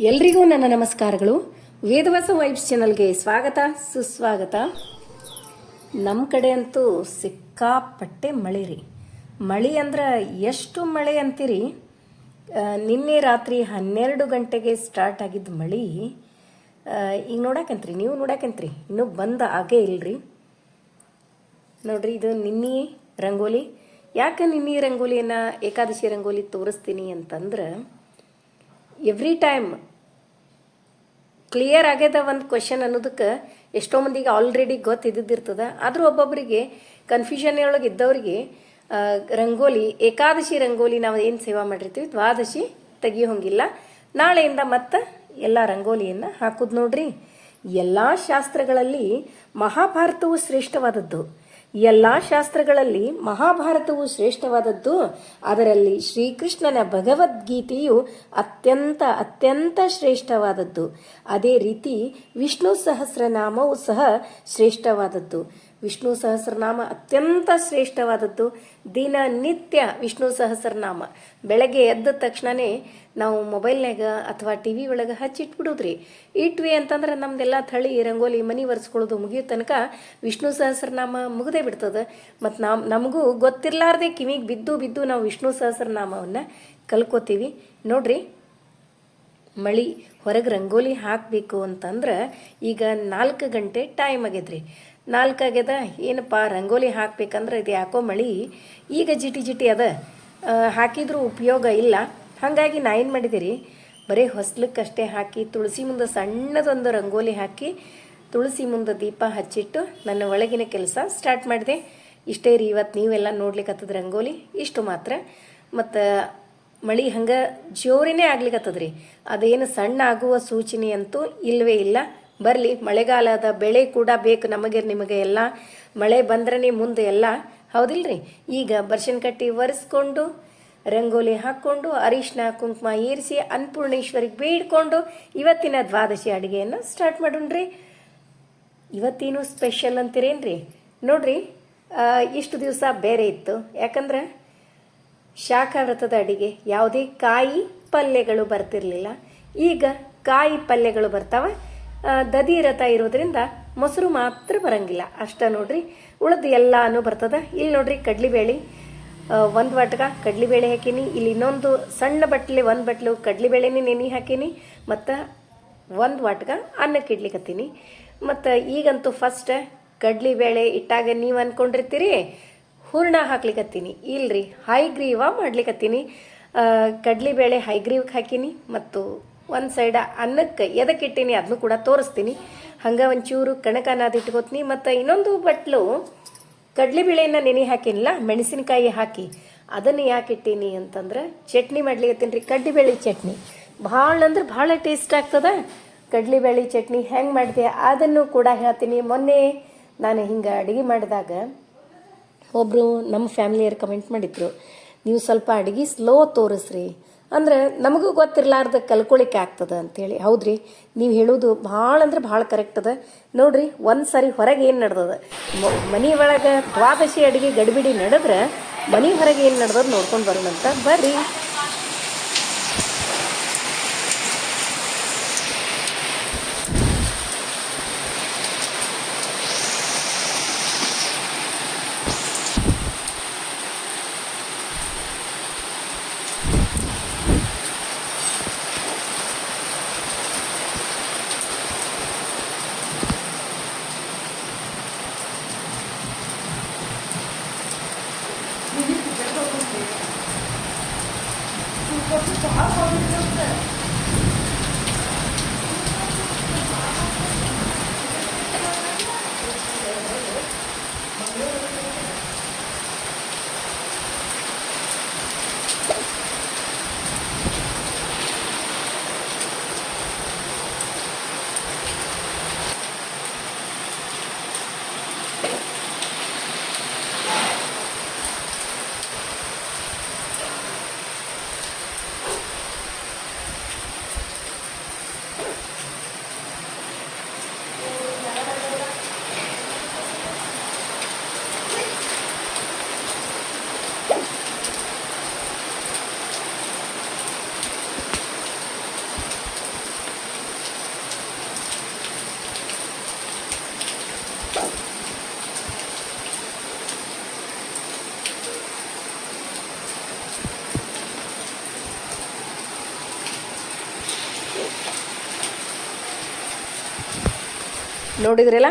ಎಲ್ರಿಗೂ ನನ್ನ ನಮಸ್ಕಾರಗಳು. ವೇದವಾಸ ವೈಬ್ಸ್ ಚಾನಲ್ಗೆ ಸ್ವಾಗತ, ಸುಸ್ವಾಗತ. ನಮ್ಮ ಕಡೆ ಅಂತೂ ಸಿಕ್ಕಾಪಟ್ಟೆ ಮಳೆ ರೀ. ಮಳೆ ಅಂದ್ರೆ ಎಷ್ಟು ಮಳೆ ಅಂತೀರಿ? ನಿನ್ನೆ ರಾತ್ರಿ ಹನ್ನೆರಡು ಗಂಟೆಗೆ ಸ್ಟಾರ್ಟ್ ಆಗಿದ್ದ ಮಳೆ. ಈಗ ನೋಡಕಂತ್ರಿ, ನೀವು ನೋಡಕಂತ್ರಿ. ಇನ್ನೂ ಬಂದ ಆಗೇ ಇಲ್ರಿ. ನೋಡ್ರಿ, ಇದು ನಿನ್ನೆ ರಂಗೋಲಿ. ಯಾಕೆ ನಿನ್ನೆ ರಂಗೋಲಿಯನ್ನು ಏಕಾದಶಿ ರಂಗೋಲಿ ತೋರಿಸ್ತೀನಿ ಅಂತಂದ್ರೆ ಎವ್ರಿ ಟೈಮ್ ಕ್ಲಿಯರ್ ಆಗ್ಯದ ಒಂದು ಕ್ವಶನ್ ಅನ್ನೋದಕ್ಕೆ ಎಷ್ಟೋ ಮಂದಿಗೆ ಆಲ್ರೆಡಿ ಗೊತ್ತಿದ್ದಿರ್ತದ ಆದರೂ ಒಬ್ಬೊಬ್ಬರಿಗೆ ಕನ್ಫ್ಯೂಷನ್ ಒಳಗೆ ಇದ್ದವರಿಗೆ ರಂಗೋಲಿ, ಏಕಾದಶಿ ರಂಗೋಲಿ ನಾವು ಏನು ಸೇವಾ ಮಾಡಿರ್ತೀವಿ, ದ್ವಾದಶಿ ತೆಗಿಯೋಂಗಿಲ್ಲ. ನಾಳೆಯಿಂದ ಮತ್ತೆ ಎಲ್ಲ ರಂಗೋಲಿಯನ್ನು ಹಾಕೋದು ನೋಡ್ರಿ. ಎಲ್ಲ ಶಾಸ್ತ್ರಗಳಲ್ಲಿ ಮಹಾಭಾರತವು ಶ್ರೇಷ್ಠವಾದದ್ದು. ಎಲ್ಲ ಶಾಸ್ತ್ರಗಳಲ್ಲಿ ಮಹಾಭಾರತವು ಶ್ರೇಷ್ಠವಾದದ್ದು. ಅದರಲ್ಲಿ ಶ್ರೀಕೃಷ್ಣನ ಭಗವದ್ಗೀತೆಯು ಅತ್ಯಂತ ಅತ್ಯಂತ ಶ್ರೇಷ್ಠವಾದದ್ದು. ಅದೇ ರೀತಿ ವಿಷ್ಣು ಸಹಸ್ರನಾಮವು ಸಹ ಶ್ರೇಷ್ಠವಾದದ್ದು. ವಿಷ್ಣು ಸಹಸ್ರನಾಮ ಅತ್ಯಂತ ಶ್ರೇಷ್ಠವಾದದ್ದು ದಿನನಿತ್ಯ ವಿಷ್ಣು ಸಹಸ್ರನಾಮ. ಬೆಳಗ್ಗೆ ಎದ್ದ ತಕ್ಷಣನೇ ನಾವು ಮೊಬೈಲ್ನಾಗ ಅಥವಾ ಟಿ ವಿ ಒಳಗೆ ಹಚ್ಚಿಟ್ಬಿಡೋದ್ರಿ. ಇಟ್ವಿ ಅಂತಂದ್ರೆ ನಮ್ದೆಲ್ಲ ಥಳಿ, ರಂಗೋಲಿ, ಮನಿ ಒರೆಸ್ಕೊಳ್ಳೋದು ಮುಗಿಯೋ ತನಕ ವಿಷ್ಣು ಸಹಸ್ರನಾಮ ಮುಗದೇ ಬಿಡ್ತದೆ. ಮತ್ತು ನಾವು ನಮಗೂ ಗೊತ್ತಿರಲಾರ್ದೆ ಕಿವಿಗೆ ಬಿದ್ದು ಬಿದ್ದು ನಾವು ವಿಷ್ಣು ಸಹಸ್ರನಾಮವನ್ನು ಕಲ್ಕೋತೀವಿ. ನೋಡ್ರಿ, ಮಳಿ, ಹೊರಗೆ ರಂಗೋಲಿ ಹಾಕಬೇಕು ಅಂತಂದ್ರೆ ಈಗ ನಾಲ್ಕು ಗಂಟೆ ಟೈಮ್ ಆಗ್ಯದ್ರಿ ನಾಲ್ಕು ಆಗ್ಯದ ಏನಪ್ಪ, ರಂಗೋಲಿ ಹಾಕ್ಬೇಕಂದ್ರೆ ಇದು ಯಾಕೋ ಮಳಿ. ಈಗ ಜಿಟಿ ಜಿಟಿ ಅದ. ಹಾಕಿದ್ರೂ ಉಪಯೋಗ ಇಲ್ಲ. ಹಾಗಾಗಿ ನಾ ಏನು ಮಾಡಿದಿರಿ? ಬರೀ ಹೊಸ್ಲಕ್ಕಷ್ಟೇ ಹಾಕಿ, ತುಳಸಿ ಮುಂದೆ ಸಣ್ಣದೊಂದು ರಂಗೋಲಿ ಹಾಕಿ, ತುಳಸಿ ಮುಂದೆ ದೀಪ ಹಚ್ಚಿಟ್ಟು ನನ್ನ ಒಳಗಿನ ಕೆಲಸ ಸ್ಟಾರ್ಟ್ ಮಾಡಿದೆ. ಇಷ್ಟೇ ರೀ ಇವತ್ತು ನೀವೆಲ್ಲ ನೋಡ್ಲಿಕ್ಕತ್ತದ ರಂಗೋಲಿ. ಇಷ್ಟು ಮಾತ್ರ. ಮತ್ತು ಮಳಿ ಹಂಗೆ ಜೋರಿನೇ ಆಗ್ಲಿಕತ್ತದ್ರಿ. ಅದೇನು ಸಣ್ಣ ಆಗುವ ಸೂಚನೆ ಅಂತೂ ಇಲ್ಲವೇ ಇಲ್ಲ. ಬರಲಿ, ಮಳೆಗಾಲದ ಬೆಳೆ ಕೂಡ ಬೇಕು ನಮಗೆ, ನಿಮಗೆ ಎಲ್ಲ. ಮಳೆ ಬಂದ್ರೆ ಮುಂದೆ ಎಲ್ಲ. ಹೌದಿಲ್ರಿ? ಈಗ ಬರ್ಷನ್ ಕಟ್ಟಿ ಒರೆಸ್ಕೊಂಡು, ರಂಗೋಲಿ ಹಾಕ್ಕೊಂಡು ಅರಿಶಿನ ಕುಂಕುಮ ಏರಿಸಿ ಅನ್ನಪೂರ್ಣೇಶ್ವರಿಗೆ ಬೇಡ್ಕೊಂಡು ಇವತ್ತಿನ ದ್ವಾದಶಿ ಅಡುಗೆಯನ್ನು ಸ್ಟಾರ್ಟ್ ಮಾಡೋಣ್ರಿ. ಇವತ್ತೇನು ಸ್ಪೆಷಲ್ ಅಂತೀರೇನ್ರಿ? ನೋಡ್ರಿ ಇಷ್ಟು ದಿವಸ ಬೇರೆ ಇತ್ತು. ಯಾಕಂದ್ರೆ ಶಾಖ ವ್ರತದ ಅಡಿಗೆ, ಯಾವುದೇ ಕಾಯಿ ಪಲ್ಯಗಳು ಬರ್ತಿರ್ಲಿಲ್ಲ. ಈಗ ಕಾಯಿ ಪಲ್ಯಗಳು ಬರ್ತಾವ. ದದಿ ರಥ ಇರೋದ್ರಿಂದ ಮೊಸರು ಮಾತ್ರ ಬರಂಗಿಲ್ಲ. ಅಷ್ಟ ನೋಡ್ರಿ, ಉಳಿದು ಎಲ್ಲಾನು ಬರ್ತದ. ಇಲ್ಲಿ ನೋಡ್ರಿ ಕಡ್ಲಿಬೇಳೆ ಒಂದು ಕಡ್ಲಿ ಬೇಳೆ ಹಾಕಿನಿ. ಇಲ್ಲಿ ಇನ್ನೊಂದು ಸಣ್ಣ ಬಟ್ಲೆ, ಒಂದು ಬಟ್ಲು ಕಡ್ಲಿಬೇಳೆನೇ ನೆನೆ ಹಾಕೀನಿ. ಮತ್ತು ಒಂದು ವಾಟ್ಗ ಅನ್ನಕ್ಕೆ ಇಡ್ಲಿಕತ್ತೀನಿ ಮತ್ತು ಈಗಂತೂ ಫಸ್ಟ್ ಕಡ್ಲಿಬೇಳೆ ಇಟ್ಟಾಗ ನೀವು ಅಂದ್ಕೊಂಡಿರ್ತೀರಿ ಹೂರ್ಣ ಹಾಕ್ಲಿಕ್ಕತ್ತೀನಿ ಇಲ್ರಿ ಹೈಗ್ರೀವ ಮಾಡ್ಲಿಕತ್ತೀನಿ. ಕಡ್ಲಿ ಕಡ್ಲಿಬೇಳೆ ಹೈಗ್ರೀವ್ಗೆ ಹಾಕೀನಿ. ಮತ್ತು ಒಂದು ಸೈಡ ಅನ್ನಕ್ಕೆ ಎದಕ್ಕೆ ಇಟ್ಟೀನಿ ಅದನ್ನು ಕೂಡ ತೋರಿಸ್ತೀನಿ. ಹಂಗೆ ಒಂಚೂರು ಕಣಕ ಇಟ್ಕೋತೀನಿ. ಮತ್ತು ಇನ್ನೊಂದು ಬಟ್ಲು ಕಡಲೆಬೇಳೆನ ನೆನೆ ಹಾಕಿನಿಲ್ಲ ಮೆಣಸಿನಕಾಯಿ ಹಾಕಿ. ಅದನ್ನು ಯಾಕೆ ಇಟ್ಟೀನಿ ಅಂತಂದ್ರೆ, ಚಟ್ನಿ ಮಾಡ್ಲಿಕತ್ತೀನಿ ರೀ ಕಡ್ಲಿಬೇಳೆ ಚಟ್ನಿ. ಭಾಳ ಅಂದ್ರೆ ಭಾಳ ಟೇಸ್ಟ್ ಆಗ್ತದ. ಕಡ್ಲಿಬೇಳೆ ಚಟ್ನಿ ಹೆಂಗೆ ಮಾಡಿದೆ ಅದನ್ನು ಕೂಡ ಹೇಳ್ತೀನಿ. ಮೊನ್ನೆ ನಾನು ಹಿಂಗೆ ಅಡುಗೆ ಮಾಡಿದಾಗ ಒಬ್ಬರು ನಮ್ಮ ಫ್ಯಾಮಿಲಿಯರು ಕಮೆಂಟ್ ಮಾಡಿದ್ರು, ನೀವು ಸ್ವಲ್ಪ ಅಡುಗೆ ಸ್ಲೋ ತೋರಿಸ್ರಿ. ಅಂದ್ರೆ ನಮಗೂ ಗೊತ್ತಿರಲಾರ್ದ ಕಲ್ಕೊಳಿಕೆ ಆಗ್ತದ ಅಂತೇಳಿ. ಹೌದ್ರಿ? ನೀವು ಹೇಳೋದು ಭಾಳ ಅಂದ್ರೆ ಭಾಳ ಕರೆಕ್ಟ್ ಅದ. ನೋಡ್ರಿ, ಒಂದು ಸರಿ ಹೊರಗೆ ಏನು ನಡ್ದದ? ಮನೆ ಒಳಗೆ ದ್ವಾದಶಿ ಅಡುಗೆ ಗಡಿಬಿಡಿ ನಡೆದ್ರೆ ಮನೆ ಹೊರಗೆ ಏನು ನಡೆದದ ನೋಡ್ಕೊಂಡು ಬರೋಣಂತ. ಬರ್ರಿ. ನೋಡಿದ್ರಲ್ಲ?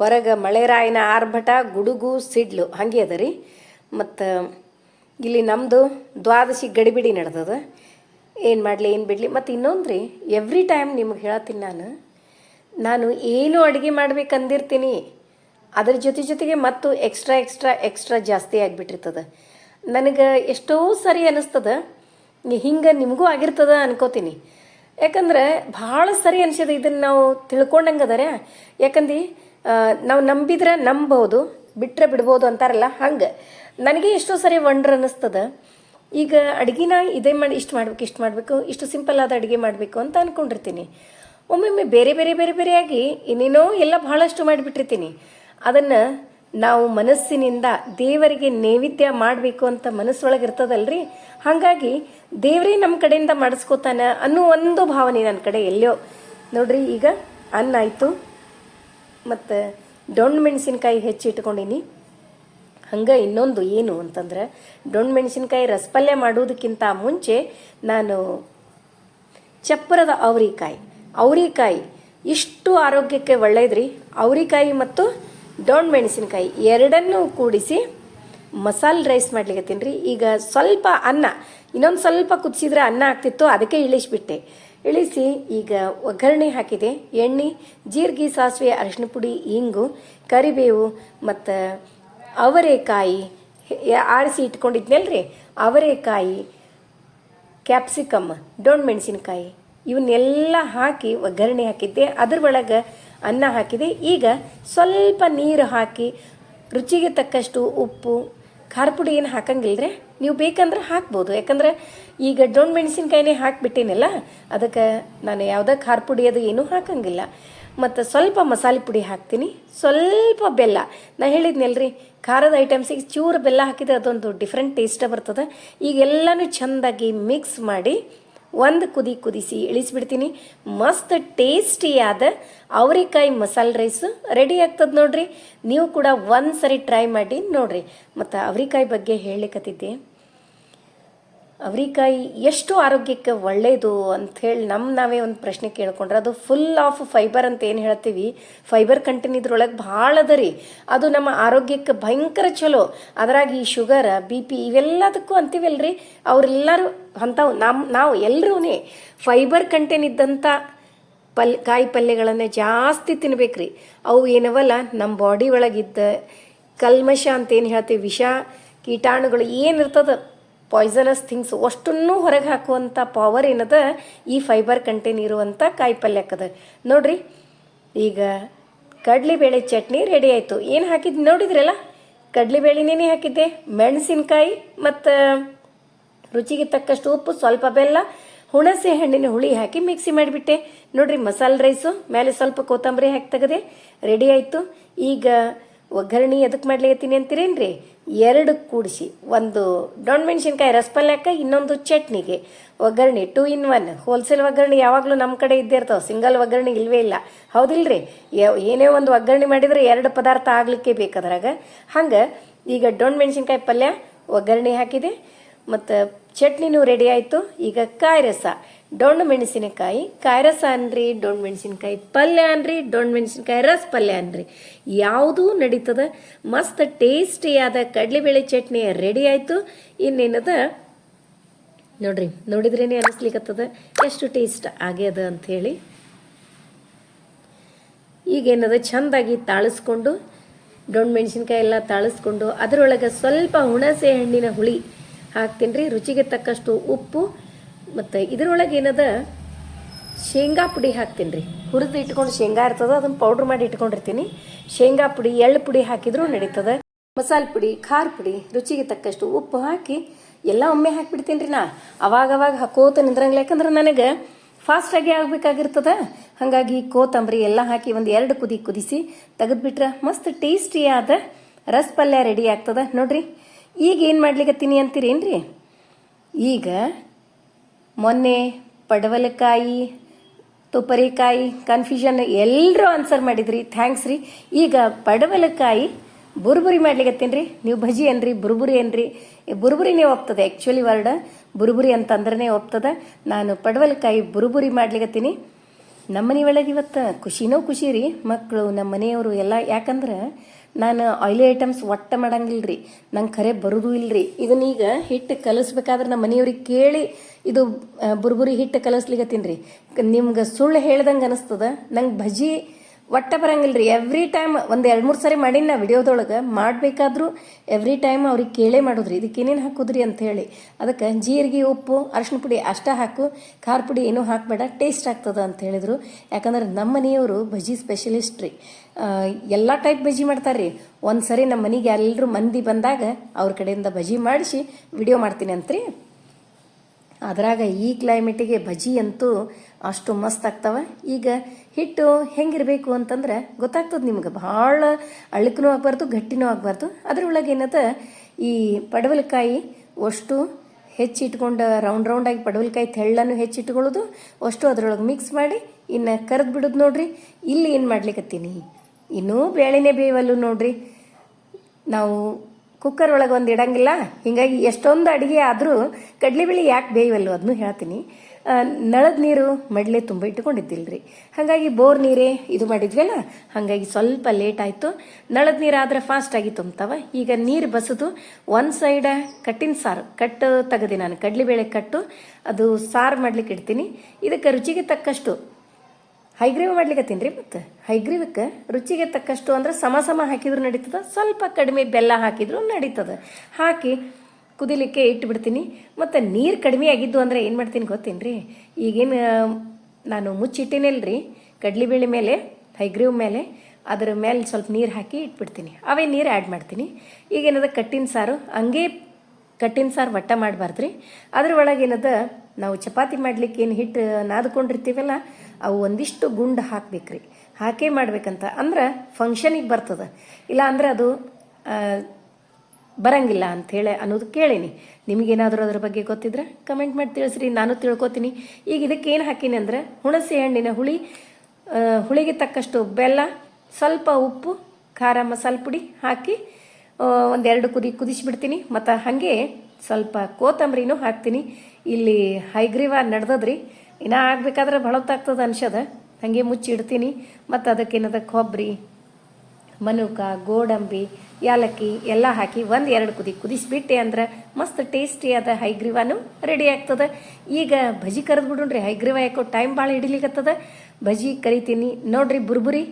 ಹೊರಗೆ ಮಳೆರಾಯನ ಆರ್ಭಟ, ಗುಡುಗು, ಸಿಡ್ಲು, ಹಾಗೆ ಅದ ರೀ. ಮತ್ತು ಇಲ್ಲಿ ನಮ್ಮದು ದ್ವಾದಶಿ ಗಡಿಬಿಡಿ ನಡೆದದ. ಏನು ಮಾಡಲಿ, ಏನು ಬಿಡಲಿ? ಮತ್ತು ಇನ್ನೊಂದು ರೀ ಎವ್ರಿ ಟೈಮ್ ನಿಮ್ಗೆ ಹೇಳತ್ತೀನಿ ನಾನು ನಾನು ಏನು ಅಡುಗೆ ಮಾಡ್ಬೇಕಂದಿರ್ತೀನಿ, ಅದ್ರ ಜೊತೆ ಜೊತೆಗೆ ಮತ್ತು ಎಕ್ಸ್ಟ್ರಾ ಎಕ್ಸ್ಟ್ರಾ ಎಕ್ಸ್ಟ್ರಾ ಜಾಸ್ತಿ ಆಗಿಬಿಟ್ಟಿರ್ತದ. ನನಗೆ ಎಷ್ಟೋ ಸರಿ ಅನ್ನಿಸ್ತದ ಹಿಂಗೆ ನಿಮಗೂ ಆಗಿರ್ತದ ಅನ್ಕೋತೀನಿ. ಯಾಕಂದ್ರೆ ಭಾಳ ಸರಿ ಅನ್ಸದ ಇದನ್ನು ನಾವು ತಿಳ್ಕೊಂಡಂಗೆ ಅದರ ಯಾಕಂದಿ ನಾವು ನಂಬಿದ್ರೆ ನಂಬೋದು ಬಿಟ್ಟರೆ ಬಿಡ್ಬೋದು ಅಂತಾರಲ್ಲ, ಹಂಗೆ. ನನಗೆ ಎಷ್ಟೋ ಸರಿ ವಂಡ್ರ್ ಅನ್ನಿಸ್ತದ ಈಗ ಅಡುಗೆನ ಇದೇ ಮಾಡಿ ಇಷ್ಟು ಮಾಡ್ಬೇಕು, ಇಷ್ಟು ಮಾಡಬೇಕು, ಇಷ್ಟು ಸಿಂಪಲ್ ಆದ ಅಡುಗೆ ಮಾಡಬೇಕು ಅಂತ ಅಂದ್ಕೊಂಡಿರ್ತೀನಿ ಒಮ್ಮೊಮ್ಮೆ ಬೇರೆ ಬೇರೆ ಬೇರೆ, ಬೇರೆಯಾಗಿ ಇನ್ನೇನೋ ಎಲ್ಲ ಬಹಳಷ್ಟು ಮಾಡಿಬಿಟ್ಟಿರ್ತೀನಿ. ಅದನ್ನು ನಾವು ಮನಸ್ಸಿನಿಂದ ದೇವರಿಗೆ ನೈವೇದ್ಯ ಮಾಡಬೇಕು ಅಂತ ಮನಸ್ಸೊಳಗೆ ಇರ್ತದಲ್ರಿ ಹಾಗಾಗಿ ದೇವರೇ ನಮ್ಮ ಕಡೆಯಿಂದ ಮಾಡಿಸ್ಕೋತಾನ ಅನ್ನೋ ಒಂದು ಭಾವನೆ ನನ್ನ ಕಡೆ ಎಲ್ಲೋ ನೋಡ್ರಿ, ಈಗ ಅನ್ನ ಆಯಿತು. ಮತ್ತು ಡೊಣ್ಣ ಮೆಣಸಿನ್ಕಾಯಿ ಹೆಚ್ಚಿ ಇಟ್ಕೊಂಡೀನಿ. ಹಂಗೆ ಇನ್ನೊಂದು ಏನು ಅಂತಂದ್ರೆ ಡೊಣ್ ಮೆಣಸಿನ್ಕಾಯಿ ರಸಪಲ್ಯ ಮಾಡೋದಕ್ಕಿಂತ ಮುಂಚೆ ನಾನು ಚಪ್ಪರದ ಅವರಿಕಾಯಿ. ಅವರಿಕಾಯಿ, ಇಷ್ಟು ಆರೋಗ್ಯಕ್ಕೆ ಒಳ್ಳೇದ್ರಿ. ಅವರಿಕಾಯಿ ಮತ್ತು ಡೊಣ್ ಮೆಣಸಿನ್ಕಾಯಿ ಎರಡನ್ನೂ ಕೂಡಿಸಿ ಮಸಾಲೆ ರೈಸ್ ಮಾಡ್ಲಿಕ್ಕೆ ರೀ ಈಗ ಸ್ವಲ್ಪ ಅನ್ನ, ಇನ್ನೊಂದು ಸ್ವಲ್ಪ ಕುದಿಸಿದ್ರೆ ಅನ್ನ ಆಗ್ತಿತ್ತು, ಅದಕ್ಕೆ ಇಳಿಸಿಬಿಟ್ಟೆ. ಇಳಿಸಿ ಈಗ ಒಗ್ಗರಣೆ ಹಾಕಿದೆ. ಎಣ್ಣೆ, ಜೀರಿಗೆ, ಸಾಸಿವೆ, ಅರಿಶಿನ ಪುಡಿ, ಇಂಗು, ಕರಿಬೇವು ಮತ್ತು ಅವರೆಕಾಯಿ ಆರಿಸಿ ಇಟ್ಕೊಂಡಿದ್ನಲ್ರಿ. ಅವರೆಕಾಯಿ, ಕ್ಯಾಪ್ಸಿಕಮ್ ಡೊಣ್ ಮೆಣಸಿನಕಾಯಿ, ಇವನ್ನೆಲ್ಲ ಹಾಕಿ ಒಗ್ಗರಣೆ ಹಾಕಿದ್ದೆ. ಅದ್ರ ಒಳಗೆ ಅನ್ನ ಹಾಕಿದೆ. ಈಗ ಸ್ವಲ್ಪ ನೀರು ಹಾಕಿ ರುಚಿಗೆ ತಕ್ಕಷ್ಟು ಉಪ್ಪು ಖಾರ ಪುಡಿ ಏನು ಹಾಕಂಗಿಲ್ರಿ? ನೀವು ಬೇಕಂದ್ರೆ ಹಾಕ್ಬೋದು. ಯಾಕಂದ್ರೆ ಈಗ ಡೊಣ್ ಮೆಣಸಿನ್ಕಾಯಿನೇ ಹಾಕಿಬಿಟ್ಟೇನಲ್ಲ, ಅದಕ್ಕೆ ನಾನು ಯಾವುದೇ ಖಾರ ಪುಡಿ ಅದು ಏನೂ ಹಾಕಂಗಿಲ್ಲ. ಮತ್ತು ಸ್ವಲ್ಪ ಮಸಾಲೆ ಪುಡಿ ಹಾಕ್ತೀನಿ. ಸ್ವಲ್ಪ ಬೆಲ್ಲ. ನಾ ಹೇಳಿದ್ನಲ್ರಿ, ಖಾರದ ಐಟಮ್ಸಿಗೆ ಚೂರು ಬೆಲ್ಲ ಹಾಕಿದ್ರೆ ಅದೊಂದು ಡಿಫ್ರೆಂಟ್ ಟೇಸ್ಟ ಬರ್ತದೆ. ಈಗೆಲ್ಲನೂ ಚೆಂದಾಗಿ ಮಿಕ್ಸ್ ಮಾಡಿ ಒಂದು ಕುದಿ ಕುದಿಸಿ ಇಳಿಸ್ಬಿಡ್ತೀನಿ. ಮಸ್ತ್ ಟೇಸ್ಟಿಯಾದ ಅವರಿಕಾಯಿ ಮಸಾಲೆ ರೈಸು ರೆಡಿ ಆಗ್ತದೆ ನೋಡ್ರಿ. ನೀವು ಕೂಡ ಒಂದು ಸರಿ ಟ್ರೈ ಮಾಡಿ ನೋಡ್ರಿ. ಮತ್ತು ಅವರಿಕಾಯಿ ಬಗ್ಗೆ ಹೇಳಲಿಕ್ಕತ್ತಿದ್ದೆ ಅವರಿಕಾಯಿ ಎಷ್ಟು ಆರೋಗ್ಯಕ್ಕೆ ಒಳ್ಳೆಯದು ಅಂಥೇಳಿ ನಮ್ಮ ನಾವೇ ಒಂದು ಪ್ರಶ್ನೆ ಕೇಳ್ಕೊಂಡ್ರೆ ಅದು ಫುಲ್ ಆಫ್ ಫೈಬರ್ ಅಂತ ಏನು ಹೇಳ್ತೀವಿ? ಫೈಬರ್ ಕಂಟೆಂಟ್ ಇದ್ರೊಳಗೆ ಭಾಳ ಅದ ರೀ. ಅದು ನಮ್ಮ ಆರೋಗ್ಯಕ್ಕೆ ಭಯಂಕರ ಚಲೋ. ಅದ್ರಾಗ ಈ ಶುಗರ್ ಬಿ ಪಿ ಇವೆಲ್ಲದಕ್ಕೂ ಅಂತೀವಲ್ರಿ? ಅವರೆಲ್ಲರೂ ಅಂಥವು ನಮ್ಮ ನಾವು ಎಲ್ಲರೂ ಫೈಬರ್ ಕಂಟೆಂಟ್ ಇದ್ದಂಥ ಪಲ್, ಕಾಯಿ ಪಲ್ಯಗಳನ್ನೇ ಜಾಸ್ತಿ ತಿನ್ಬೇಕ್ರಿ. ಅವು ಏನವಲ್ಲ ನಮ್ಮ ಬಾಡಿ ಒಳಗಿದ್ದ ಕಲ್ಮಶ ಅಂತ ಏನು ಹೇಳ್ತೀವಿ? ವಿಷ, ಕೀಟಾಣುಗಳು ಏನಿರ್ತದ? ಪಾಯ್ಸನಸ್ ಥಿಂಗ್ಸ್ ಅಷ್ಟನ್ನು ಹೊರಗೆ ಹಾಕುವಂಥ ಪವರ್ ಏನದ? ಈ ಫೈಬರ್ ಕಂಟೇನ್ ಇರುವಂಥ ಕಾಯಿ ಪಲ್ಯಕ್ಕದ ನೋಡ್ರಿ, ಈಗ ಕಡಲೆಬೇಳೆ ಚಟ್ನಿ ರೆಡಿ ಆಯಿತು. ಏನು ಹಾಕಿದ್ದು ನೋಡಿದ್ರಲ್ಲ? ಕಡಲೆಬೇಳೆನೇ ಹಾಕಿದ್ದೆ. ಮೆಣಸಿನಕಾಯಿ ಮತ್ತು ರುಚಿಗೆ ತಕ್ಕಷ್ಟು ಉಪ್ಪು, ಸ್ವಲ್ಪ ಬೆಲ್ಲ, ಹುಣಸೆ ಹಣ್ಣಿನ ಹುಳಿ ಹಾಕಿ ಮಿಕ್ಸಿ ಮಾಡಿಬಿಟ್ಟೆ. ನೋಡ್ರಿ, ಮಸಾಲೆ ರೈಸು ಮೇಲೆ ಸ್ವಲ್ಪ ಕೊತ್ತಂಬರಿ ಹಾಕಿ ತೆಗೆದೆ ರೆಡಿ ಆಯಿತು. ಈಗ ಒಗ್ಗರಣೆ ಎದಕ್ಕೆ ಮಾಡ್ಲಿಕತ್ತೀನಿ ಅಂತೀರೇನ್ರಿ? ಎರಡು ಕೂಡಿಸಿ. ಒಂದು ಡೊಣ್ ಮೆಣಸಿನ್ಕಾಯಿ ರಸಪಲ್ಯಕ್ಕೆ, ಇನ್ನೊಂದು ಚಟ್ನಿಗೆ. ಒಗ್ಗರಣೆ ಟೂ ಇನ್ ಒನ್ ಹೋಲ್ಸೇಲ್ ಒಗ್ಗರಣೆ ಯಾವಾಗಲೂ ನಮ್ಮ ಕಡೆ ಇದ್ದೇ ಇರ್ತಾವೆ. ಸಿಂಗಲ್ ಒಗ್ಗರಣೆ ಇಲ್ವೇ ಇಲ್ಲ. ಹೌದಿಲ್ರಿ? ಏನೇ ಒಂದು ಒಗ್ಗರಣೆ ಮಾಡಿದರೆ ಎರಡು ಪದಾರ್ಥ ಆಗಲಿಕ್ಕೆ ಬೇಕದ್ರಾಗ ಹಂಗೆ ಈಗ ಡೊಣ್ ಮೆಣಸಿನ್ಕಾಯಿ ಪಲ್ಯ ಒಗ್ಗರಣೆ ಹಾಕಿದೆ. ಮತ್ತು ಚಟ್ನಿನೂ ರೆಡಿ ಆಯಿತು. ಈಗ ಕಾಯಿ ರಸ. ಡೊಣ್ಣು ಮೆಣಸಿನಕಾಯಿ, ಕಾಯಿ ರಸ ಅನ್ರಿ, ಡೊಣ್ಣು ಮೆಣಸಿನಕಾಯಿ ಪಲ್ಯ ಅನ್ರಿ, ಡೊಣ್ಣು ಮೆಣಸಿನಕಾಯಿ ರಸ ಪಲ್ಯ ಅನ್ರಿ. ಯಾವುದೂ ನಡೀತದ. ಮಸ್ತ್ ಟೇಸ್ಟಿಯಾದ ಕಡಲೆಬೇಳೆ ಚಟ್ನಿ ರೆಡಿ ಆಯಿತು. ಇನ್ನೇನದ? ನೋಡ್ರಿ, ನೋಡಿದ್ರೇನೆ ಅನಿಸ್ಲಿಕ್ಕತ್ತದ ಎಷ್ಟು ಟೇಸ್ಟ್ ಆಗ್ಯದ ಅಂಥೇಳಿ ಈಗೇನದ? ಚಂದಾಗಿ ತಾಳಿಸ್ಕೊಂಡು ಡೊಣ್ ಮೆಣಸಿನ್ಕಾಯಿ ಎಲ್ಲ ತಾಳಿಸ್ಕೊಂಡು, ಅದರೊಳಗೆ ಸ್ವಲ್ಪ ಹುಣಸೆ ಹಣ್ಣಿನ ಹುಳಿ ಹಾಕ್ತೀನಿ ರೀ ರುಚಿಗೆ ತಕ್ಕಷ್ಟು ಉಪ್ಪು ಮತ್ತು ಇದರೊಳಗೆ ಏನದ? ಶೇಂಗಾ ಪುಡಿ ಹಾಕ್ತೀನಿ ರೀ ಹುರಿದು ಇಟ್ಕೊಂಡು ಶೇಂಗಾ ಇರ್ತದ, ಅದನ್ನು ಪೌಡ್ರ್ ಮಾಡಿ ಇಟ್ಕೊಂಡಿರ್ತೀನಿ. ಶೇಂಗಾ ಪುಡಿ, ಎಳ್ಳು ಪುಡಿ ಹಾಕಿದ್ರೂ ನಡೀತದೆ. ಮಸಾಲೆ ಪುಡಿ, ಖಾರ ಪುಡಿ, ರುಚಿಗೆ ತಕ್ಕಷ್ಟು ಉಪ್ಪು ಹಾಕಿ ಎಲ್ಲ ಒಮ್ಮೆ ಹಾಕಿಬಿಡ್ತೀನಿ ರೀ ನಾ. ಅವಾಗವಾಗ ಹಾಕೋತ ನಿಂದ್ರಂಗಿಲ್ಲ, ಯಾಕಂದ್ರೆ ನನಗೆ ಫಾಸ್ಟಾಗಿ ಆಗಬೇಕಾಗಿರ್ತದ. ಹಾಗಾಗಿ ಕೋತಂಬರಿ ಎಲ್ಲ ಹಾಕಿ ಒಂದು ಎರಡು ಕುದಿ ಕುದಿಸಿ ತೆಗೆದುಬಿಟ್ರೆ ಮಸ್ತ್ ಟೇಸ್ಟಿಯಾದ ರಸ್ ಪಲ್ಯ ರೆಡಿ ಆಗ್ತದೆ. ನೋಡ್ರಿ, ಈಗ ಏನು ಮಾಡ್ಲಿಕ್ಕೆ ಅಂತೀರೇನು ರೀ ಈಗ ಮೊನ್ನೆ ಪಡವಲಕಾಯಿ, ತುಪ್ಪರಿಕಾಯಿ ಕನ್ಫ್ಯೂಷನ್ ಎಲ್ಲರೂ ಆನ್ಸರ್ ಮಾಡಿದ್ರಿ. ಥ್ಯಾಂಕ್ಸ್ ರೀ. ಈಗ ಪಡವಲಕಾಯಿ, ಬುರುಬುರಿ ಮಾಡ್ಲಿಕತ್ತೀನಿ ರೀ. ನೀವು ಭಜಿ ಏನ್ರಿ? ಬುರುಬುರಿ ಏನ್ರಿ? ಬುರುಬುರಿನೇ ಒಪ್ತದೆ. ಆ್ಯಕ್ಚುಲಿ ವರ್ಡ್ ಬುರುಬುರಿ ಅಂತಂದ್ರೆ ಒಪ್ತದ. ನಾನು ಪಡವಲಕಾಯಿ, ಬುರುಬುರಿ ಮಾಡ್ಲಿಕತ್ತೀನಿ ನಮ್ಮ ಮನೆ ಒಳಗೆ ಇವತ್ತು ಖುಷಿನೂ ಖುಷಿ ರೀ. ಮಕ್ಕಳು, ನಮ್ಮ ಮನೆಯವರು ಎಲ್ಲ ಯಾಕಂದ್ರೆ ನಾನು ಆಯ್ಲಿ ಐಟಮ್ಸ್ ಒಟ್ಟ ಮಾಡಂಗಿಲ್ಲ ರೀ ನಂಗೆ ಖರೆ ಬರೋದು ಇಲ್ರಿ. ಇದನ್ನೀಗ ಹಿಟ್ಟು ಕಲಿಸ್ಬೇಕಾದ್ರೆ ನಮ್ಮ ಮನೆಯವ್ರಿಗೆ ಕೇಳಿ ಇದು ಬುರ್ಬುರಿ ಹಿಟ್ಟು ಕಲಿಸ್ಲಿಕ್ಕೆ ರೀ. ನಿಮ್ಗೆ ಸುಳ್ಳು ಹೇಳ್ದಂಗೆ ಅನಿಸ್ತದ. ನಂಗೆ ಭಜಿ ಒಟ್ಟ ಬರಂಗಿಲ್ಲ ರೀ ಎವ್ರಿ ಟೈಮ್ ಒಂದು ಎರಡು ಮೂರು ಸರಿ ಮಾಡೀನಿ ನಾ ವಿಡಿಯೋದೊಳಗೆ. ಮಾಡಬೇಕಾದ್ರೂ ಎವ್ರಿ ಟೈಮ್ ಅವ್ರಿಗೆ ಕೇಳೇ ಮಾಡೋದ್ರಿ. ಇದಕ್ಕೆ ಏನೇನು ಹಾಕೋದ್ರಿ ಅಂತ ಹೇಳಿ. ಅದಕ್ಕೆ ಜೀರಿಗೆ, ಉಪ್ಪು ಅರಶಿನ ಪುಡಿ ಅಷ್ಟೇ ಹಾಕು. ಖಾರ ಪುಡಿ ಏನೂ ಹಾಕಬೇಡ. ಟೇಸ್ಟ್ ಆಗ್ತದ ಅಂತ ಹೇಳಿದ್ರು. ಯಾಕಂದ್ರೆ ನಮ್ಮ ಮನೆಯವರು ಬಜ್ಜಿ ಸ್ಪೆಷಲಿಸ್ಟ್ ರೀ. ಎಲ್ಲ ಟೈಪ್ ಬಜ್ಜಿ ಮಾಡ್ತಾರೆ ರೀ ಒಂದು ಸರಿ ನಮ್ಮ ಮನೆಗೆ ಎಲ್ಲರೂ ಮಂದಿ ಬಂದಾಗ ಅವ್ರ ಕಡೆಯಿಂದ ಬಜ್ಜಿ ಮಾಡಿಸಿ ವಿಡಿಯೋ ಮಾಡ್ತೀನಿ ಅಂತ್ರಿ. ಅದ್ರಾಗ ಈ ಕ್ಲೈಮೇಟಿಗೆ ಬಜಿ ಅಂತೂ ಅಷ್ಟು ಮಸ್ತ್ ಆಗ್ತಾವ. ಈಗ ಹಿಟ್ಟು ಹೆಂಗಿರಬೇಕು ಅಂತಂದ್ರೆ ಗೊತ್ತಾಗ್ತದೆ ನಿಮ್ಗೆ, ಭಾಳ ಅಳಕನೂ ಆಗಬಾರ್ದು, ಗಟ್ಟಿನೂ ಆಗಬಾರ್ದು. ಅದ್ರೊಳಗೆ ಏನದ, ಈ ಪಡವಲಕಾಯಿ ಅಷ್ಟು ಹೆಚ್ಚಿಟ್ಕೊಂಡು ರೌಂಡ್ ರೌಂಡಾಗಿ ಪಡವಲಕಾಯಿ ತೆಳ್ಳನ್ನು ಹೆಚ್ಚಿಟ್ಕೊಳ್ಳೋದು ಅಷ್ಟು ಅದರೊಳಗೆ ಮಿಕ್ಸ್ ಮಾಡಿ ಇನ್ನು ಕರೆದು ಬಿಡೋದು ನೋಡ್ರಿ. ಇಲ್ಲಿ ಏನು ಮಾಡ್ಲಿಕತ್ತೀನಿ? ಇನ್ನೂ ಬೇಳೆನೇ ಬೇವಲ್ಲು ನೋಡ್ರಿ. ನಾವು ಕುಕ್ಕರ್ ಒಳಗೆ ಒಂದು ಇಡಂಗಿಲ್ಲ. ಹಿಂಗಾಗಿ ಎಷ್ಟೊಂದು ಅಡುಗೆ ಆದರೂ ಕಡಲೆಬೇಳೆ ಯಾಕೆ ಬೇಯವಲ್ಲು ಅದನ್ನು ಹೇಳ್ತೀನಿ. ನಳದ ನೀರು ಮಡಲೆ ತುಂಬ ಇಟ್ಕೊಂಡಿದ್ದಿಲ್ಲ ರೀ ಹಾಗಾಗಿ ಬೋರ್ ನೀರೇ ಇದು ಮಾಡಿದ್ವಲ್ಲ? ಹಾಗಾಗಿ ಸ್ವಲ್ಪ ಲೇಟ್ ಆಯಿತು. ನಳದ ನೀರು ಆದರೆ ಫಾಸ್ಟಾಗಿ ತುಂಬ್ತಾವ. ಈಗ ನೀರು ಬಸದು ಒಂದು ಸೈಡ ಕಟ್ಟಿನ ಸಾರು. ಕಟ್ಟು ತೆಗೆದೆ ನಾನು ಕಡಲೆಬೇಳೆ ಕಟ್ಟು. ಅದು ಸಾರು ಮಾಡ್ಲಿಕ್ಕೆ ಇಡ್ತೀನಿ. ಇದಕ್ಕೆ ರುಚಿಗೆ ತಕ್ಕಷ್ಟು ಹೈಗ್ರೀವ್ ಮಾಡ್ಲಿಕ್ಕೆ ರೀ ಮತ್ತೆ? ಹೈಗ್ರೀವಕ್ಕೆ ರುಚಿಗೆ ತಕ್ಕಷ್ಟು ಅಂದ್ರೆ ಸಮ ಸಮ ಹಾಕಿದ್ರು ನಡೀತದ, ಸ್ವಲ್ಪ ಕಡಿಮೆ ಬೆಲ್ಲ ಹಾಕಿದ್ರು ನಡೀತದ. ಹಾಕಿ ಕುದಿಲಿಕ್ಕೆ ಇಟ್ಬಿಡ್ತೀನಿ. ಮತ್ತು ನೀರು ಕಡಿಮೆ ಆಗಿದ್ದು ಅಂದರೆ ಏನು ಮಾಡ್ತೀನಿ ಗೊತ್ತೇನು ರೀ ಈಗೇನು ನಾನು ಮುಚ್ಚಿಟ್ಟಿನಲ್ರಿ ಕಡ್ಲಿ ಬೇಳೆ ಮೇಲೆ, ಹೈಗ್ರೀವ್ ಮೇಲೆ, ಅದರ ಮೇಲೆ ಸ್ವಲ್ಪ ನೀರು ಹಾಕಿ ಇಟ್ಬಿಡ್ತೀನಿ. ಅವೇ ನೀರು ಆ್ಯಡ್ ಮಾಡ್ತೀನಿ. ಈಗೇನದ ಕಟ್ಟಿನ ಸಾರು, ಹಂಗೆ ಕಟ್ಟಿನ ಸಾರು ಒಟ್ಟ ಮಾಡಬಾರ್ದ್ರಿ. ಅದ್ರ ಒಳಗೇನದ ನಾವು ಚಪಾತಿ ಮಾಡ್ಲಿಕ್ಕೆ ಏನು ಹಿಟ್ಟು ನಾದ್ಕೊಂಡಿರ್ತೀವಲ್ಲ ಅವು ಒಂದಿಷ್ಟು ಗುಂಡು ಹಾಕ್ಬೇಕ್ರಿ. ಹಾಕೇ ಮಾಡ್ಬೇಕಂತ. ಅಂದ್ರೆ ಫಂಕ್ಷನಿಗೆ ಬರ್ತದ. ಇಲ್ಲ ಅಂದ್ರೆ ಅದು ಬರಂಗಿಲ್ಲ ಅಂಥೇಳಿ ಅನ್ನೋದು ಕೇಳೀನಿ. ನಿಮಗೇನಾದರೂ ಅದ್ರ ಬಗ್ಗೆ ಗೊತ್ತಿದ್ರೆ ಕಮೆಂಟ್ ಮಾಡಿ ತಿಳಿಸ್ರಿ. ನಾನು ತಿಳ್ಕೊತೀನಿ. ಈಗ ಇದಕ್ಕೆ ಏನು ಹಾಕೀನಿ ಅಂದ್ರೆ ಹುಣಸೆ ಹಣ್ಣಿನ ಹುಳಿ ಹುಳಿಗೆ ತಕ್ಕಷ್ಟು ಬೆಲ್ಲ, ಸ್ವಲ್ಪ ಉಪ್ಪು, ಖಾರ ಮಸಾಲೆ ಪುಡಿ ಹಾಕಿ ಒಂದೆರಡು ಕುದಿ, ಕುದಿಸಿಬಿಡ್ತೀನಿ. ಮತ್ತು ಹಾಗೆ ಸ್ವಲ್ಪ ಕೋತಂಬರಿನೂ ಹಾಕ್ತೀನಿ. ಇಲ್ಲಿ ಹೈಗ್ರೀವ ನಡೆದದ್ರಿ. ಇನ್ನು ಆಗಬೇಕಾದ್ರೆ ಭಾಳ ಹೊತ್ತಾಗ್ತದೆ ಅನ್ಸದ. ಹಾಗೆ ಮುಚ್ಚಿಡ್ತೀನಿ ಮತ್ತು ಅದಕ್ಕೇನದ ಕೊಬ್ಬರಿ ಮನುಕ, ಗೋಡಂಬಿ ಏಲಕ್ಕಿ ಎಲ್ಲ ಹಾಕಿ ಒಂದು ಎರಡು ಕುದಿ ಕುದಿಸ್ಬಿಟ್ಟೆ ಅಂದ್ರೆ ಮಸ್ತ್ ಟೇಸ್ಟಿಯಾದ ಹೈಗ್ರೀವಾನು ರೆಡಿ ಆಗ್ತದೆ. ಈಗ ಭಜಿ ಕರೆದು ಬಿಡೋಣ್ರಿ ಹೈಗ್ರೀವ ಯಾಕೋ ಟೈಮ್ ಭಾಳ ಹಿಡಿಲಿಕತ್ತದ. ಭಜಿ ಕರಿತೀನಿ. ನೋಡ್ರಿ ಬುರ್ಬುರಿ,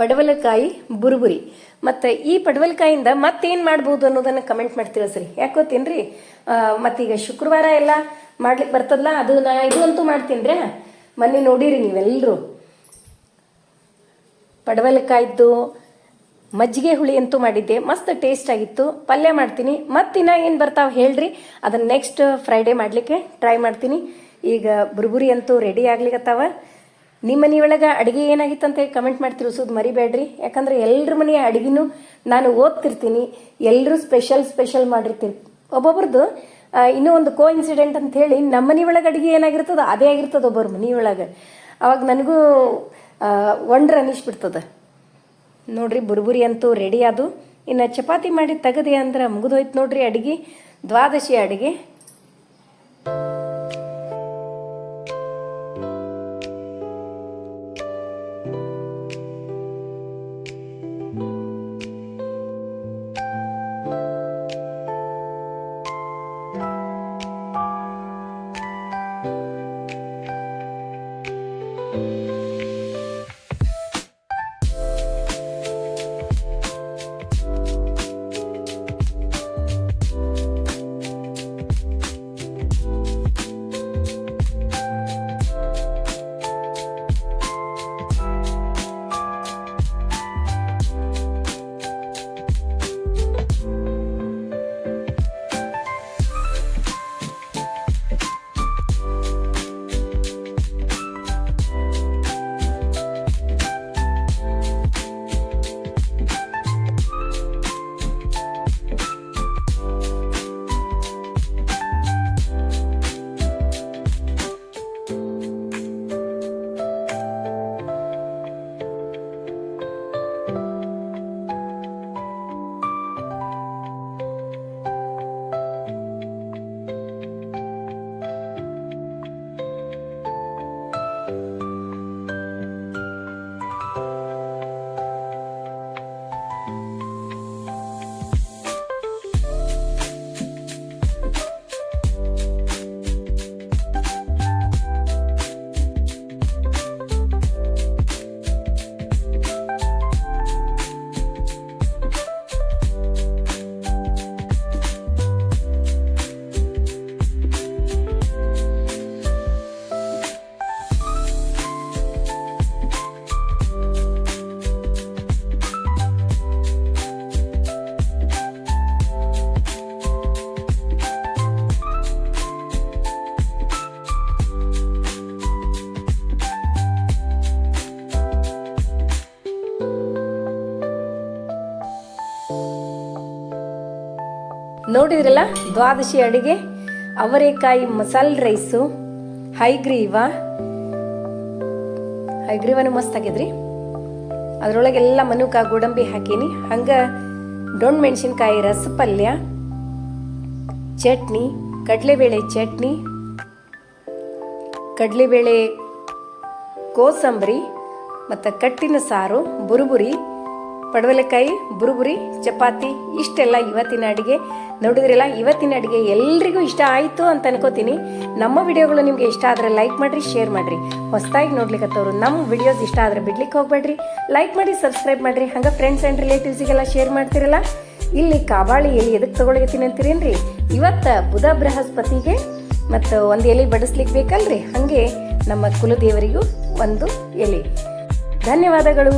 ಪಡವಲಕಾಯಿ ಬುರುಬುರಿ. ಮತ್ತು ಈ ಪಡವಲಕಾಯಿಂದ ಮತ್ತೇನು ಮಾಡ್ಬೋದು ಅನ್ನೋದನ್ನು ಕಮೆಂಟ್ ಮಾಡಿ ತಿಳಿಸ್ರಿ. ಯಾಕೋತೀನ್ರಿ ಮತ್ತೀಗ ಶುಕ್ರವಾರ ಎಲ್ಲ ಮಾಡ್ಲಿಕ್ಕೆ ಬರ್ತದಲ್ಲ ಅದು ನಾ ಇದು ಅಂತೂ ಮಾಡ್ತೀನಿ ರೀ. ಮೊನ್ನೆ ನೋಡಿರಿ ನೀವೆಲ್ಲರೂ ಪಡವಲಕಾಯ್ದು, ಮಜ್ಜಿಗೆ ಹುಳಿ ಅಂತೂ ಮಾಡಿದ್ದೆ. ಮಸ್ತ್ ಟೇಸ್ಟ್ ಆಗಿತ್ತು. ಪಲ್ಯ ಮಾಡ್ತೀನಿ. ಮತ್ತಿನ್ನ ಏನು ಬರ್ತಾವೆ ಹೇಳ್ರಿ. ಅದನ್ನ ನೆಕ್ಸ್ಟ್ ಫ್ರೈಡೇ ಮಾಡಲಿಕ್ಕೆ ಟ್ರೈ ಮಾಡ್ತೀನಿ. ಈಗ ಬುರ್ಬುರಿ ಅಂತೂ ರೆಡಿ ಆಗ್ಲಿಕತ್ತಾವ. ನಿಮ್ಮ ಮನೆಯೊಳಗೆ ಅಡುಗೆ ಏನಾಗಿತ್ತು ಅಂತ ಕಮೆಂಟ್ ಮಾಡಿ ತಿಳಿಸೋದು ಮರಿಬೇಡ್ರಿ. ಯಾಕಂದ್ರೆ ಎಲ್ಲರ ಮನೆಯ ಅಡುಗೆನೂ ನಾನು ಓದ್ತಿರ್ತೀನಿ. ಎಲ್ಲರೂ ಸ್ಪೆಷಲ್ ಸ್ಪೆಷಲ್ ಮಾಡಿರ್ತೀನಿ. ಒಬ್ಬೊಬ್ರದ್ದು ಇನ್ನೂ ಒಂದು ಕೋ ಇನ್ಸಿಡೆಂಟ್ ಅಂತ ಹೇಳಿ ನಮ್ಮ ಒಳಗೆ ಅಡುಗೆ ಏನಾಗಿರ್ತದ ಅದೇ ಆಗಿರ್ತದೆ ಒಬ್ಬರು ಮನೆ ಒಳಗೆ ಅವಾಗ ನನಗೂ ಒಂಡ್ರ ಅನ್ನಿಸ್ಬಿಡ್ತದೆ. ನೋಡ್ರಿ, ಬುರ್ಬುರಿ ಅಂತೂ ರೆಡಿ ಅದು. ಇನ್ನು ಚಪಾತಿ ಮಾಡಿ ತೆಗದೆ ಅಂದ್ರೆ ಮುಗಿದೋಯ್ತು ನೋಡ್ರಿ ಅಡಿಗೆ. ದ್ವಾದಶಿ ಅಡಿಗೆ. ನೋಡಿದ್ರಲ್ಲ? ದ್ವಾದಶಿ ಅಡಿಗೆ, ಅವರೆಕಾಯಿ ಮಸಾಲೆ ರೈಸು ಹೈಗ್ರೀವ ಹೈಗ್ರೀವನು ಮಸ್ತ್ ಅದ್ರೊಳಗೆ ಅದ್ರೊಳಗೆಲ್ಲ ಮನುಕ ಗೋಡಂಬಿ ಹಾಕೀನಿ. ಹಂಗೆ ಡೊಣ್ ಮೆಣಸಿನ್ಕಾಯಿ ರಸ ಪಲ್ಯ ಚಟ್ನಿ, ಕಡಲೆಬೇಳೆ ಚಟ್ನಿ, ಕಡಲೆಬೇಳೆ ಕೋಸಂಬರಿ, ಮತ್ತು ಕಟ್ಟಿನ ಸಾರು, ಬುರುಬುರಿ ಪಡವಲೆಕಾಯಿ, ಬುರುಬುರಿ, ಚಪಾತಿ ಇಷ್ಟೆಲ್ಲ ಇವತ್ತಿನ ಅಡುಗೆ. ನೋಡಿದ್ರಲ್ಲ ಇವತ್ತಿನ ಅಡುಗೆ ಎಲ್ರಿಗೂ ಇಷ್ಟ ಆಯಿತು ಅಂತ ಅನ್ಕೋತೀನಿ. ನಮ್ಮ ವಿಡಿಯೋಗಳು ನಿಮಗೆ ಇಷ್ಟ ಆದರೆ ಲೈಕ್ ಮಾಡಿರಿ, ಶೇರ್ ಮಾಡಿರಿ. ಹೊಸದಾಗಿ ನೋಡ್ಲಿಕ್ಕತ್ತವ್ರು ನಮ್ಮ ವಿಡಿಯೋಸ್ ಇಷ್ಟ ಆದರೆ ಬಿಡ್ಲಿಕ್ಕೆ ಹೋಗ್ಬೇಡ್ರಿ. ಲೈಕ್ ಮಾಡಿ, ಸಬ್ಸ್ಕ್ರೈಬ್ ಮಾಡಿರಿ. ಹಂಗೆ ಫ್ರೆಂಡ್ಸ್ ಆ್ಯಂಡ್ ರಿಲೇಟಿವ್ಸಿಗೆಲ್ಲ ಶೇರ್ ಮಾಡ್ತಿರಲ್ಲ? ಇಲ್ಲಿ ಕಾಬಾಳಿ ಎಲೆ ಎದಕ್ಕೆ ತಗೊಳಗತ್ತೀನಿ ಅಂತೀರೇನ್ರಿ? ಇವತ್ತು ಬುಧ ಬೃಹಸ್ಪತಿಗೆ ಮತ್ತು ಒಂದು ಎಲೆ ಬಡಿಸ್ಲಿಕ್ಕೆ ಬೇಕಲ್ರಿ? ಹಾಗೆ ನಮ್ಮ ಕುಲದೇವರಿಗೂ ಒಂದು ಎಲೆ. ಧನ್ಯವಾದಗಳು.